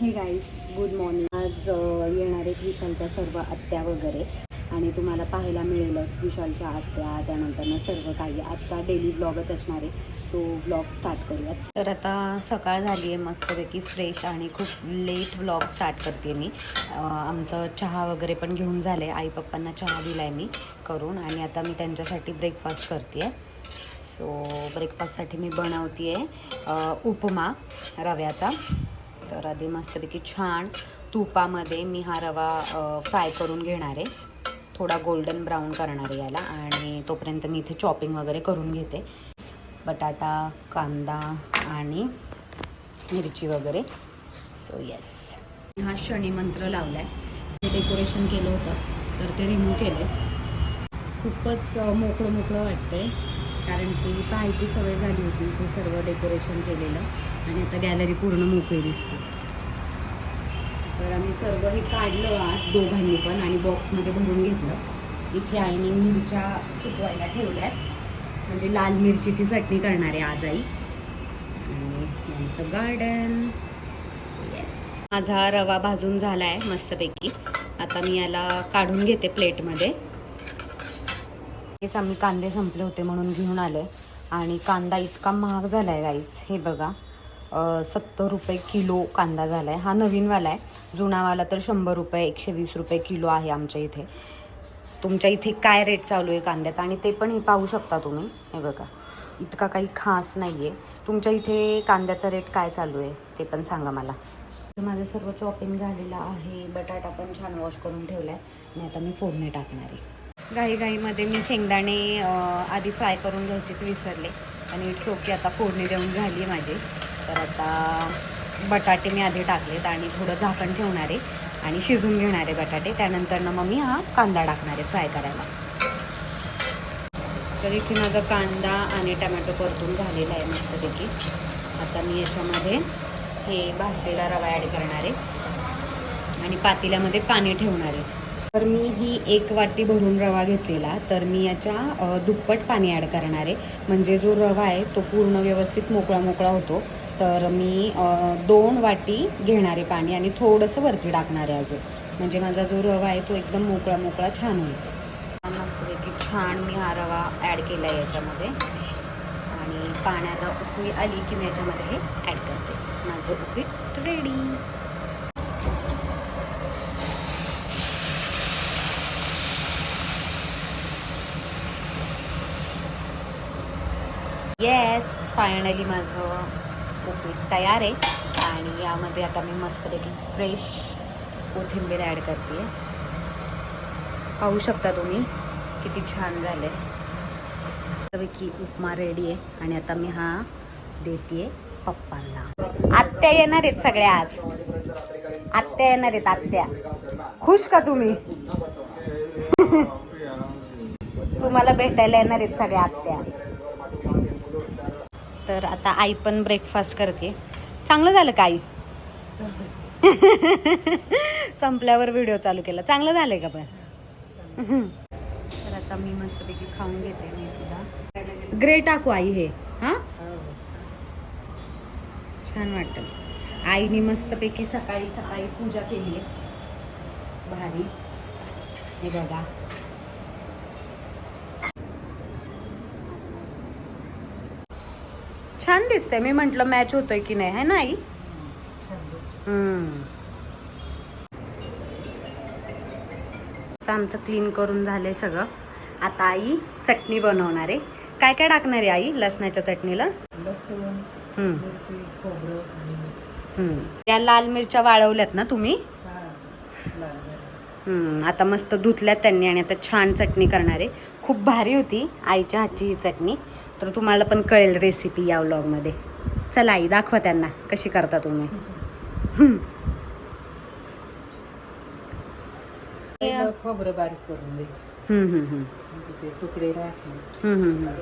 हे guys good morning आज येणार आहेत विशालच्या सर्व आत्या वगैरे आणि तुम्हाला पाहायला मिळेलच विशालच्या आत्या त्यानंतरनं सर्व काही. आजचा डेली ब्लॉगच असणार आहे. सो ब्लॉग स्टार्ट करूयात. तर आता सकाळ झाली आहे मस्तपैकी फ्रेश आणि खूप लेट ब्लॉग स्टार्ट करते मी. आमचं चहा वगैरे पण घेऊन झालं आहे आई पप्पांना चहा दिला आहे मी करून आणि आता मी त्यांच्यासाठी ब्रेकफास्ट करते आहे सो ब्रेकफास्टसाठी मी बनवते आहे उपमा रव्याचा. तर आधी मस्तपैकी छान तुपामध्ये मी हा रवा फ्राय करून घेणार आहे. थोडा गोल्डन ब्राऊन करणार आहे याला आणि तोपर्यंत मी इथे चॉपिंग वगैरे करून घेते. बटाटा कांदा आणि मिरची वगैरे. सो येस हा शनी मंत्र लावला आहे डेकोरेशन केलं होतं तर ते रिमूव्ह केले खूपच मोकळं मोकळं वाटते कारण की पाहायची सवय झाली होती ते सर्व डेकोरेशन केलेलं. आणि आता गॅलरी पूर्ण मोकळी दिसते. तर आम्ही सर्व हे काढलं आज दोघांनी पण आणि बॉक्समध्ये भरून घेतलं. इथे आईने मिरच्या सुकवायला ठेवल्यात. म्हणजे लाल मिरचीची चटणी करणार आहे आज आई. आणि यांचं गार्डन येस माझा रवा भाजून झाला आहे मस्तपैकी. आता मी याला काढून घेते प्लेटमध्ये हेच आम्ही कांदे संपले होते म्हणून घेऊन आलो आहे आणि कांदा इतका महाग झाला आहे गाईज हे बघा. सत्तर रुपये किलो कांदा झाला आहे हा नवीनवाला आहे जुनावाला तर शंभर रुपये एकशे वीस रुपये किलो आहे आमच्या इथे. तुमच्या इथे काय रेट चालू आहे कांद्याचा? आणि ते पण हे पाहू शकता तुम्ही. हे बघा. इतका काही खास नाही आहे तुमच्या इथे कांद्याचा रेट काय चालू आहे? ते पण सांगा मला. तर माझं सर्व चॉपिंग झालेलं आहे. बटाटा पण छान वॉश करून ठेवला आहे आणि आता मी फोडणी टाकणार आहे. घाईघाईमध्ये मी शेंगदाणे आधी फ्राय करून घ्यायचेच विसरले. आणि इट्स ओके आता फोडणी देऊन झाली माझी. तर आता बटाटे मी आधी टाकलेत आणि थोडं झाकण ठेवणार आहे आणि शिजून घेणार आहे बटाटे. त्यानंतर ना मग मी हा कांदा टाकणार आहे फ्राय करायला. तर इथे माझा कांदा आणि टमॅटो परतून झालेला आहे मस्तपैकी. आता मी याच्यामध्ये हे भाजलेला रवा ॲड करणार आहे. आणि पातेल्यामध्ये पाणी ठेवणार आहे. तर मी ही एक वाटी भरून रवा घेतलेला. तर मी याच्या दुप्पट पाणी ॲड करणार आहे. म्हणजे जो रवा आहे तो पूर्ण व्यवस्थित मोकळा मोकळा होतो. तर मी दोन वाटी घेणारे पाणी आणि थोडंसं वरती टाकणार आहे अजून. म्हणजे माझा जो रवा आहे तो एकदम मोकळा मोकळा छान होईल. मस्तपैकी छान मी हा रवा ॲड केला आहे याच्यामध्ये. आणि पाण्याला उकळी आली की मी याच्यामध्ये हे ॲड करते. माझं उपीट रेडी येस फायनली माझं उपीट तयार आहे. आणि यामध्ये आता मी मस्तपैकी फ्रेश कोथिंबीर ॲड करते पाहू शकता तुम्ही किती छान झालं आहे मस्तपैकी उपमा रेडी आहे. आणि आता मी हा देते पप्पांना. आत्या येणार आहेत सगळ्या आज. आत्या येणार आहेत आत्या. खुश का तुम्ही? तुम्हाला भेटायला येणार आहेत सगळ्या आत्या. तर आता आई पण ब्रेकफास्ट करते. चांगलं झालं का आई? संपल्यावर व्हिडिओ चालू केला. चांगलं झालं का पण? तर आता मी मस्तपैकी खाऊन घेते मी सुद्धा. ग्रे टाकू आई हे. हा? छान वाटतं. आईने मस्तपैकी सकाळी सकाळी पूजा केली आहे. भारी. हे बघा. छान दिसते मी म्हंटल मॅच होतोय की नाही? है ना आई? आमचं क्लीन करून झालंय सगळं. आता आई चटणी बनवणार आहे. काय काय टाकणार आहे आई लसणाच्या चटणीला. या लाल मिरच्या वाळवल्यात ना तुम्ही? आता मस्त धुतल्यात त्यांनी आणि आता छान चटणी करणार आहे. खूप भारी होती आईच्या हातची ही चटणी. तर तुम्हाला पण कळेल रेसिपी या व्लॉगमध्ये चला आई दाखवा त्यांना कशी करता तुम्ही. खोबरं बारीक करून द्यायचं. म्हणजे ते तुकडे राहत नाही.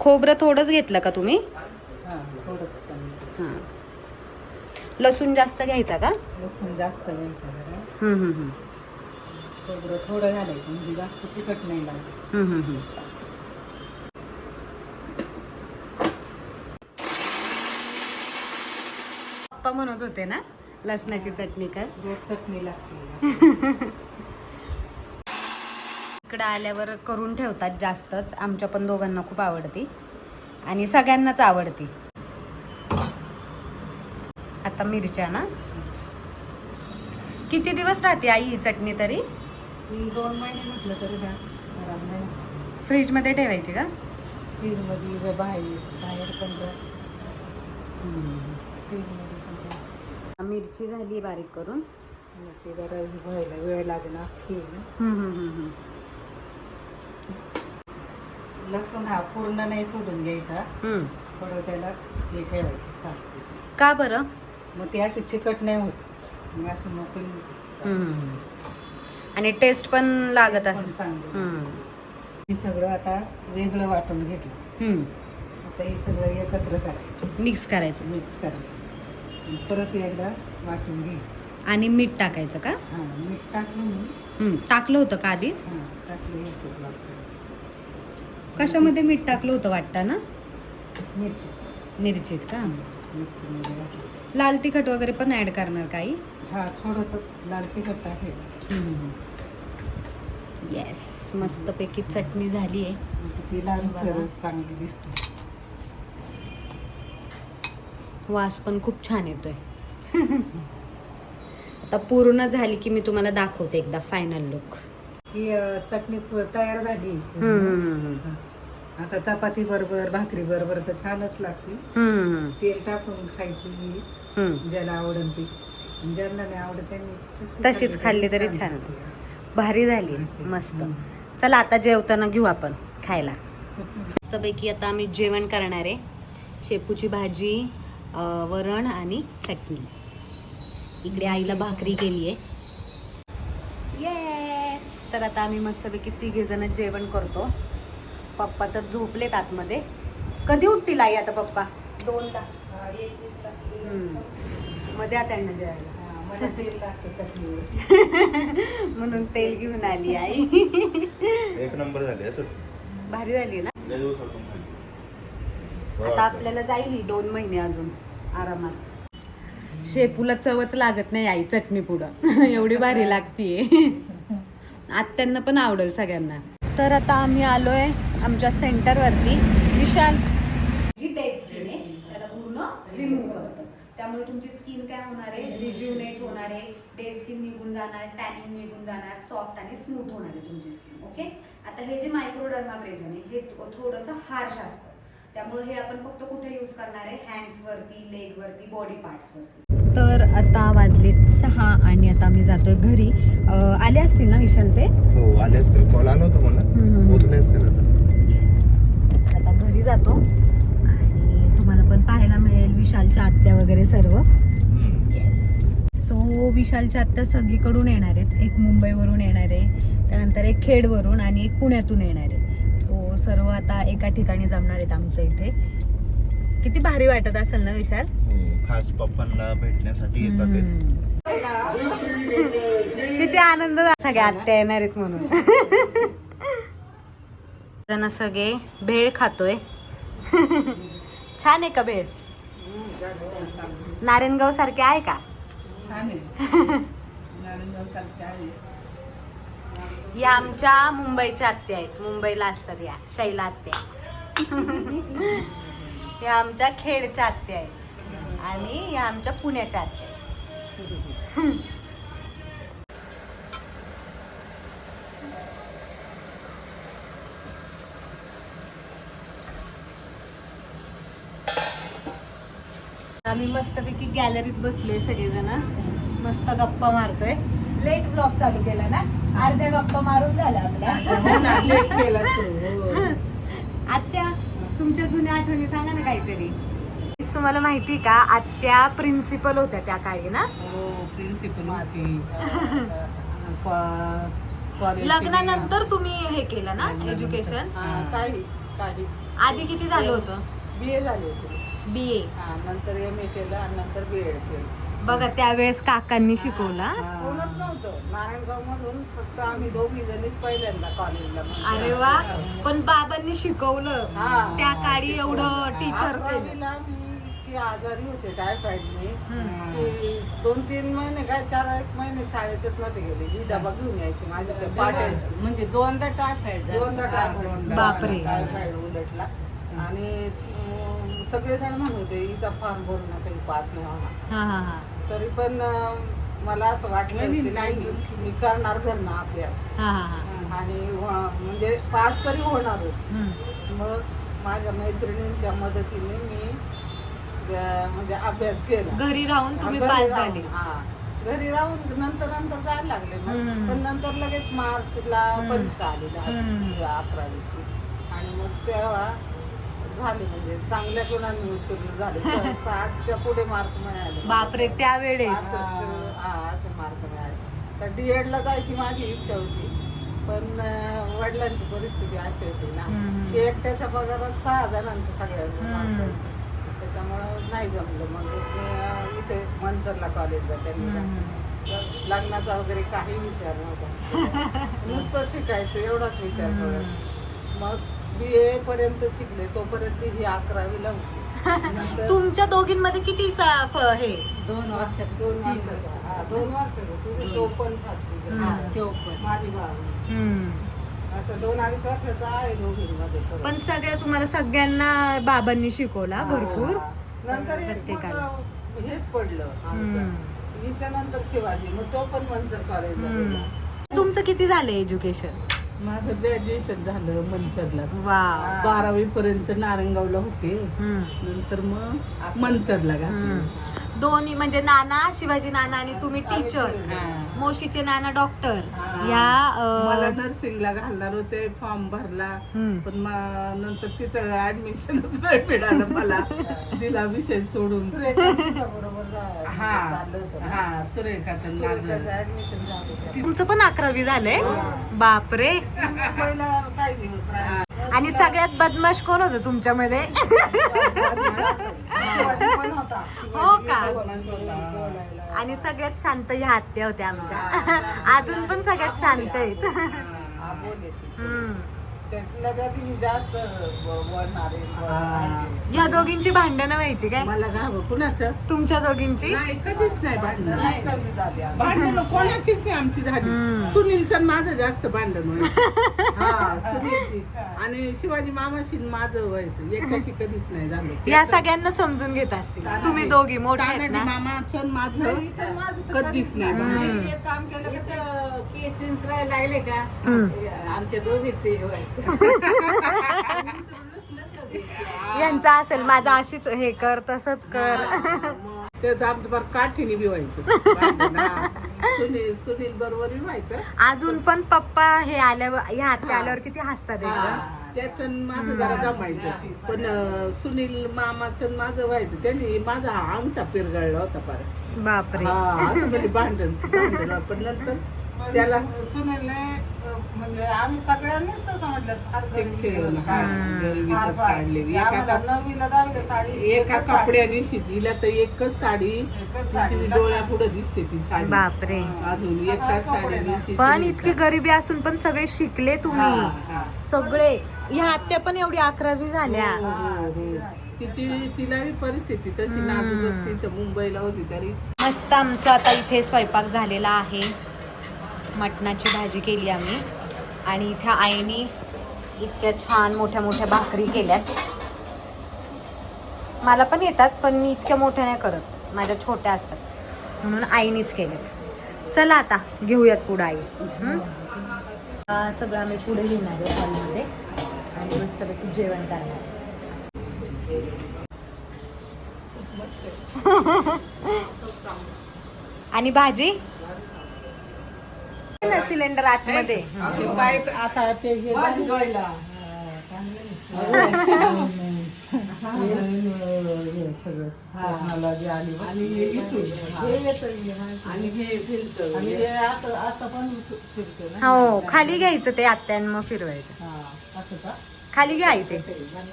खोबरं थोडंच घेतलं का तुम्ही? हा थोडंच कमी हां. लसूण जास्त घ्यायचा का? लसूण जास्त घ्यायचं जरा. हम्म, हम्म, हम्म. खोबरं थोडं घालायचं म्हणजे जास्त तिखट नाही लागत हम्म, हम्म, हम्म. पप्पा म्हणत होते ना लसणाची चटणी कर. रोज चटणी लागते. इकडं आल्यावर करून ठेवतात जास्तच. आमच्या पण दोघांना खूप आवडती. आणि सगळ्यांनाच आवडती. आता मिरच्या ना? किती दिवस राहते आई ही चटणी तरी? दोन महिने म्हटलं तरी ना फ्रीजमध्ये ठेवायची का? फ्रीजमध्ये बाहेर बाहेर पण फ्रीजमध्ये पण. मिरची झाली बारीक करून ते जरा व्हायला वेळ लागणार हे हम्म. लसूण हा पूर्ण नाही सोडून घ्यायचा. थोडं त्याला हे ठेवायची साफ का बरं मग ते असे चिकट नाही होत मग अशी मोकळी. आणि टेस्ट पण लागत असेल चांगली. हे सगळं आता वेगळं वाटून घेतलं. आता हे सगळं एकत्र करायचं. मिक्स करायचं. मिक्स करायचं. आणि परत एकदा वाटून घ्यायचं. आणि मीठ टाकायचं का? हां मीठ टाकलं मी. टाकलं होतं का आधी? हां टाकलं एकच वाटतं. कशामध्ये मीठ टाकलं होतं वाटतं ना? मिरची. मिरचीत का? घातली. लाल तिखट वगैरे पण ऍड करणार काही? हा थोडंसं लाल तिखट टाकायचं. येस मस्तपैकी चटणी झाली आहे म्हणजे ती लाल सरळ चांगली दिसते. वास पण खूप छान येतोय. आता पूर्ण झाली की मी तुम्हाला दाखवते एकदा फायनल लुक ही चटणी तयार झाली. आता चपाती बरोबर भाकरी बरोबर तर छानच लागते. तेल टाकून खायची ज्याला आवडन ती. ज्यांना नाही आवडत त्यांनी तशी तशीच खाल्ली तरी छान. भारी झाली. मस्त. चला आता जेवताना घेऊ आपण खायला. मस्तपैकी आता आम्ही जेवण करणार आहे. शेपूची भाजी वरण आणि चटणी. इकडे आईला भाकरी केली आहे येस तर आता आम्ही मस्तपैकी तिघे जण जेवण करतो. पप्पा तर झोपलेत आतमध्ये. कधी उठतील आई आता पप्पा. हम्म. मध्ये त्यांना जेवायला हा, म्हणून तेल घेऊन आली आई. एक नंबर झाले. भारी झाली ना लय दिवसातून खाल्ली. बरं आता. आपल्याला जाईल ही दोन महिने अजून आरामात. शेपूला चवच लागत नाही आई चटणी पुढं. एवढी भारी लागतीये. आत्यांना पण आवडेल सगळ्यांना. तर आता आम्ही आलोय आमच्या सेंटरवरती विशाल. जी डेड स्किन आहे त्याला पूर्ण रिमूव्ह करतं. त्यामुळे तुमची स्किन काय होणार आहे? रिज्युनेट होणार आहे. डेड स्किन निघून जाणार टॅनिंग निघून जाणार सॉफ्ट आणि स्मूथ होणार आहे तुमची स्किन ओके आता हे जे मायक्रोडर्माब्रेजन आहे हे थोडंसं हार्श असतं. त्यामुळे हे आपण फक्त कुठे यूज करणार आहे? हँड्सवरती लेगवरती बॉडी पार्ट्सवरती तर आता वाजलेत सहा आणि आता आम्ही जातोय घरी. अं, आले असतील ना विशाल ते? हो आले असते कॉल आला होता मला. हम्म. पोचले असते ना आता. येस आता घरी जातो. आणि तुम्हाला पण पाहायला मिळेल विशालच्या आत्या वगैरे सर्व. येस सो विशालच्या आत्या सगळीकडून येणार आहेत. एक मुंबईवरून येणार आहे. त्यानंतर एक खेडवरून आणि एक पुण्यातून येणार आहे सो सर्व आता एका ठिकाणी जमणार आहेत आमच्या इथे. किती भारी वाटत असेल ना विशाल? हो खास पप्पांना भेटण्यासाठी येतात. किती आनंद. सगळ्या आत्या येणार आहेत म्हणून. जण सगळे भेळ खातोय. छान आहे का भेळ? नारायणगाव सारखे आहे का? छान आहे. नारायणगाव सारखे आहे. या आमच्या मुंबईच्या आत्या आहेत. मुंबईला असतात या शैला आत्या. या आमच्या खेडच्या आत्या आहेत. आणि या आमच्या पुण्याच्या आत्या आहेत. आम्ही मस्तपैकी गॅलरीत बसलोय सगळेजण. मस्त गप्पा मारतोय. लेट ब्लॉग चालू केला ना अर्ध्या गप्पा मारून सुरू हो. आत्या तुमच्या जुन्या आठवणी सांगा ना काहीतरी. तुम्हाला माहिती का? आत्या प्रिन्सिपल होत्या त्या काळी ना? हो प्रिन्सिपल होती. कॉ- कॉलेज लग्नानंतर तुम्ही हे केलं ना एज्युकेशन हा, काही काही आधी किती झालं होतं? बी ए झाली होती. बी ए हा नंतर एम ए केलं आणि नंतर बी एड केलं. बघा त्यावेळेस काकांनी शिकवला. कोणच नव्हतं. नारायणगाव मधून फक्त आम्ही दोघी जणीच पहिल्यांदा कॉलेजला अरे वा. पण बाबांनी शिकवलं. हा. त्या काळी एवढं टीचर केलं. मी इतकी आजारी होते टायफॉइडने की दोन तीन महिने काय चार एक महिने शाळेतच नव्हते गेले. ही डबा घेऊन यायची माझी ते पाटेल म्हणजे दोनदा टायफॉइड दोनदा टायफॉइड बापरे. टायफॉइड उलटला. आणि सगळेजण म्हणत होते हिचा फॉर्म भरू नका ही पास नाही होणार. हा हा हा. तरी पण मला असं वाटलं की नाही मी करणार करणं अभ्यास. हा हा हा. आणि म्हणजे पास तरी होणारच. मग माझ्या मैत्रिणींच्या मदतीने मी म्हणजे अभ्यास केला. घरी राहून तुम्ही घरी पास राहून, झाले. हा. घरी राहून नंतर नंतर जायला लागले मग. पण नंतर लगेच मार्चला. परीक्षा आली अकरावीची. आणि मग तेव्हा झाले म्हणजे चांगल्या गुणांनी उत्तीर्ण झाले. साठच्या पुढे मार्क मिळाले. बापरे त्यावेळेस. पासष्ट, हा, असे मार्क मिळाले. तर डी ला जायची माझी इच्छा होती. पण अं, वडिलांची परिस्थिती अशी होती ना हम्म. की एकट्याच्या पगारात सहा जणांचं हम्म. मार्कांचं. त्याच्यामुळं नाही जमलं. मग मी, अं, इथे मनसरला कॉलेजला त्यांनी तर लग्नाचा वगैरे काही विचार नव्हता. नुसतं शिकायचं एवढाच विचार करत मग बी ए पर्यंत शिकले तोपर्यंत ही अकरावीला होती तुमच्या दोघींमध्ये कितीचा फ- हे दोन वर्षात दोन वर्षाचा हा, दोन वर्षाचा तुझे चोपन्न हा, चौपन्न. माझी बावीस. असं दोन अडीच वर्षाचा आहे दोघींमध्ये. पण सगळ्या तुम्हाला सगळ्यांना बाबांनी शिकवला भरपूर. नंतर प्रत्येकाला. हेच पडलं. हिच्या नंतर शिवाजी मग तो पण मनसर कॉलेजला. गेला. तुमचं किती झालं एज्युकेशन माझं ग्रॅज्युएशन झालं मनसरला वा बारावी पर्यंत नारंगावला होते. नंतर मग मनसरला घातले. हम्म. दोन्ही म्हणजे नाना शिवाजी नाना आणि तुम्ही टीचर हा. मोशीचे नाना डॉक्टर. या मला अं, नर्सिंगला घालणार होते फॉर्म भरला. हम्म. पण मा- नंतर तिथं ऍडमिशनच नाही मिळालं मला. दिला विषय सोडून. हा. हा सुरेखाचं ऍडमिशन झालं. तुमचं पण अकरावी झालंय? बापरे. काही दिवस राहिली. आणि सगळ्यात बदमाश कोण होतं तुमच्यामध्ये? शिवाजी पण होता. हो का? बोलायला. आणि सगळ्यात शांत ह्या आत्या होत्या आमच्या अजून पण सगळ्यात शांत आहेत हा. हम्म. त्यातल्या त्यात ही जास्त. या दोघींची भांडणं व्हायची काय? मला घाव कुणाचं? तुमच्या दोघींची? नाही कधीच नाही भांडण. नाही कधी झाली आमची. भांडण कोणाचीच नाही आमची झाली. सुनीलचं आणि माझं जास्त भांडण व्हायचं हा सुनीलची. आणि शिवाजी मामाशी आणि माझं व्हायचं. याच्याशी कधीच नाही झालं. या सगळ्यांना समजून घेत असतील. तुम्ही दोघी मोठे आहेत तानाजी ना? मामाचं आणि माझं कधीच नाही भांडण. एक काम केलं की ते- केस विंचरायला लागले का? हम्म. आमच्या दोघीचे हे व्हायचं. यांचा असेल माझा अशीच हे कर तसंच कर. त्याचं आमचं बरं काठीने बी व्हायचं. सुनील सुनील बरोबर व्हायचं अजून पण पप्पा हे आल्यावर ह्या आत्या आल्यावर किती हसतात एकदम त्याचं माझं जरा जमायचं. पण सुनील मामाचं माझं व्हायचं. त्यांनी माझा हा अंगठा पिरगळला होता पार. बापरे. हा म्हणजे भांडण. पण नंतर त्याला सु- अं, म्हणजे आम्ही सगळ्यांनीच तसं म्हटलं आम्हाला एका नववीला दहावीला साडी एका एकच साडी. कपड्याने शिजलीला तर एकच साडी. साडी. डोळ्या पुढे दिसते ती साडी. बापरे. अजून एकाच साडीने शिजली पण इतकी गरिबी असून पण सगळे शिकले तुम्ही. सगळे. ह्या आत्या पण एवढी अकरावी झाल्या. हो, हो, हो. तिची तिला परिस्थिती तशी नाजूक असती तर मुंबईला होती तरी. मस्त आमचं आता इथे स्वयंपाक झालेला आहे. मटणाची भाजी केली आम्ही. आणि इथे आईने इतक्या छान मोठ्या मोठ्या भाकरी केल्यात. मला पण येतात पण मी इतक्या मोठ्या नाही करत. माझ्या छोट्या असतात. म्हणून आईनीच केल्यात. चला आता घेऊयात पुढं आई. सगळं आम्ही पुढे घेणार आहे हॉलमध्ये. आणि मस्तपैकी जेवण करणार आहे. आणि भाजी? ना सिलेंडर आतमध्ये. पाईप आता ते हे आणि हे इथून. आणि हे फिरतं. आणि हे असं असं पण फिरतं ना. हो खाली घ्यायचं ते आत्यान मग फिरवायचं. हा, असं का? खाली घ्या इथे.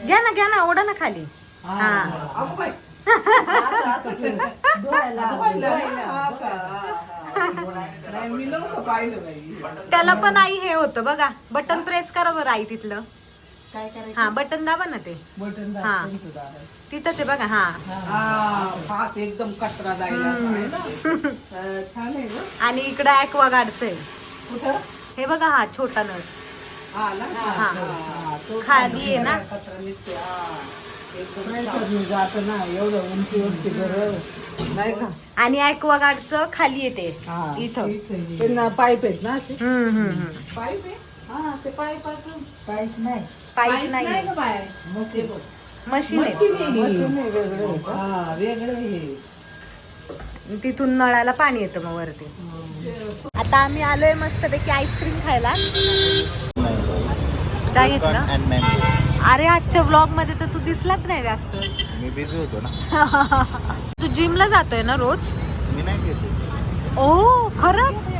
घ्या ना घ्या ना ओढा ना खाली. हा. मी नव्हतं पाहिलं बाई. त्याला पण आई हे होतं बघा. बटन प्रेस करा बरं आई तिथलं. काय करायचं? हा बटन दाबा ना ते. बटन हा. तिथंच आहे बघा हा. फास एकदम कचरा जायला आहे ना. अं, छान आहे ग. आणि इकडं ऍक्वा गाडचंय कुठं? हे बघा हा छोटा नळ. हा ना? हा. हा, तो खाली आहे ना. कचरा निघते हा. एकदम जात ना एवढं उंचीवरची घर नाही का? आणि ऍक्वा गार्डचं खाली येते. हा. इथं. पाईप आहेत ना असे? हम्म हम्म हम्म. पाईप आहे? हा ते पाईप काहीच नाही. पाईप नाही बाहेर. मशीन. मशीन आहे. मशीन आहे वेगळं हा वेगळं हे. तिथून नळाला पाणी येतं मग वरती. आता आम्ही आलोय मस्तपैकी आईस्क्रीम खायला. काय घेतलं? अँड मँगो अरे आजच्या व्लॉगमध्ये तर तू दिसलाच नाही जास्त. मी बिझी होतो ना. जिमला जातोय ना रोज? मी नाही घेते ओ खरंच?